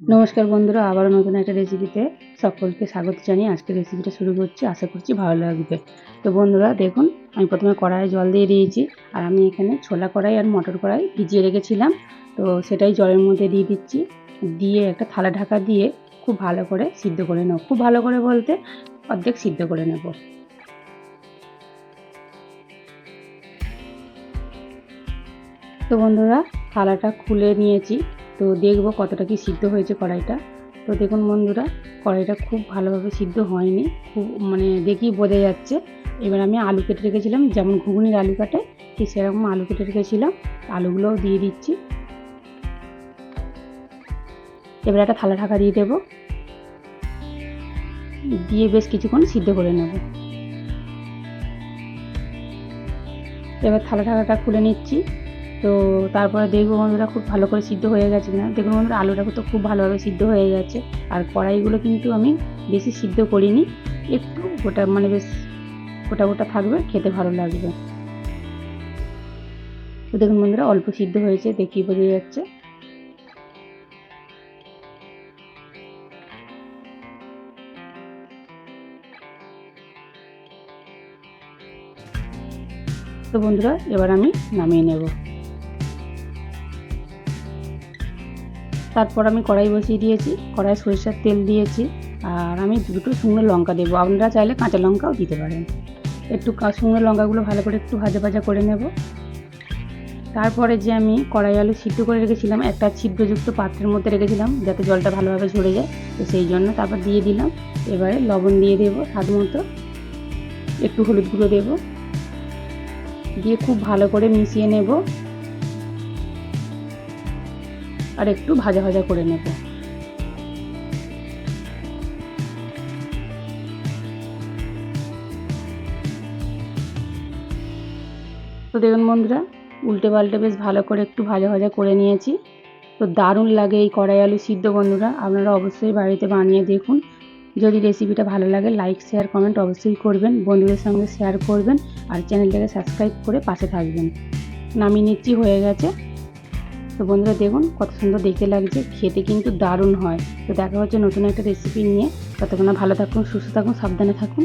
নমস্কার বন্ধুরা, আবারও নতুন একটা রেসিপিতে সকলকে স্বাগত জানিয়ে আজকে রেসিপিটা শুরু করছি। আশা করছি ভালো লাগবে। তো বন্ধুরা, দেখুন, আমি প্রথমে কড়াইয়ে জল দিয়ে দিয়েছি, আর আমি এখানে ছোলা কড়াই আর মটর কড়াই ভিজিয়ে রেখেছিলাম। তো সেটাই জলের মধ্যে দিয়ে দিচ্ছি। দিয়ে একটা থালা ঢাকা দিয়ে খুব ভালো করে সিদ্ধ করে নেব। খুব ভালো করে বলতে অর্ধেক সিদ্ধ করে নেব। তো বন্ধুরা, থালাটা খুলে নিয়েছি। তো দেখব কতটা কি সিদ্ধ হয়েছে কড়াইটা। তো দেখুন বন্ধুরা, কড়াইটা খুব ভালোভাবে সিদ্ধ হয়নি, খুব মানে দেখি বোঝা যাচ্ছে। এবার আমি আলু কেটে রেখেছিলাম, যেমন ঘুগনির আলু কাটে, ঠিক সেরকম আলু কেটে রেখেছিলাম, আলুগুলোও দিয়ে দিচ্ছি। এবার একটা থালা ঢাকা দিয়ে দেবো। দিয়ে বেশ কিছুক্ষণ সিদ্ধ করে নেব। এবার থালা ঢাকাটা খুলে নিচ্ছি। তো তারপরে দেখব বন্ধুরা খুব ভালো করে সিদ্ধ হয়ে গেছে কিনা। দেখুন বন্ধুরা আলুটা তো খুব ভালোভাবে সিদ্ধ হয়ে গেছে। আর কড়াইগুলো কিন্তু আমি বেশি সিদ্ধ করিনি। একটু গোটা মানে বেশ গোটা গোটা থাকবে, খেতে ভালো লাগবে। তো দেখুন বন্ধুরা, অল্প সিদ্ধ হয়েছে দেখি বোঝা যাচ্ছে। তো বন্ধুরা, এবার আমি নামিয়ে নেব। তারপর আমি কড়াই বসিয়ে দিয়েছি, কড়াই সরিষার তেল দিয়েছি, আর আমি দুটো শুকনো লঙ্কা দেবো। আপনারা চাইলে কাঁচা লঙ্কাও দিতে পারেন। একটু শুকনো লঙ্কাগুলো ভালো করে একটু ভাজা ভাজা করে নেব। তারপরে যে আমি কড়াই আলু সিদ্ধ করে রেখেছিলাম, একটা ছিদ্রযুক্ত পাত্রের মধ্যে রেখেছিলাম, যাতে জলটা ভালোভাবে ঝরে যায়। তো সেই জন্য তারপর দিয়ে দিলাম। এবারে লবণ দিয়ে দেবো স্বাদ মতো। একটু হলুদ গুঁড়ো দেবো। দিয়ে খুব ভালো করে মিশিয়ে নেব। আর একটু ভাজা ভাজা করে নেব। তো দেখুন বন্ধুরা, উল্টে পাল্টে বেশ ভালো করে একটু ভাজা ভাজা করে নিয়েছি। তো দারুণ লাগে এই কড়াই আলু সিদ্ধ বন্ধুরা, আপনারা অবশ্যই বাড়িতে বানিয়ে দেখুন। যদি রেসিপিটা ভালো লাগে লাইক শেয়ার কমেন্ট অবশ্যই করবেন, বন্ধুদের সঙ্গে শেয়ার করবেন, আর চ্যানেলটাকে সাবস্ক্রাইব করে পাশে থাকবেন। নামিয়ে নিচ্ছি, হয়ে গেছে। তো বন্ধুরা দেখুন কত সুন্দর দেখতে লাগছে, খেতে কিন্তু দারুণ হয়। তো দেখা হচ্ছে নতুন একটা রেসিপি নিয়ে। ততক্ষণ ভালো থাকুন, সুস্থ থাকুন, সাবধানে থাকুন।